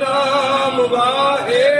ਨਾਮ ਵਾਹੇ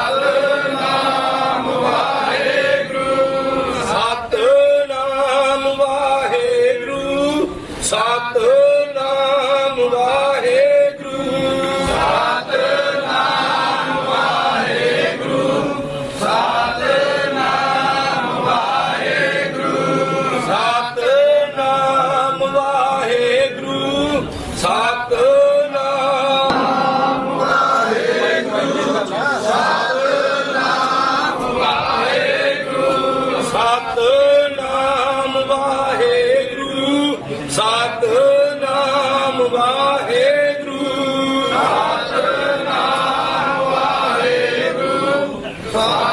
ਸਤਨਾਮ ਵਾਹਿਗੁਰੂ ਸਤਨਾਮ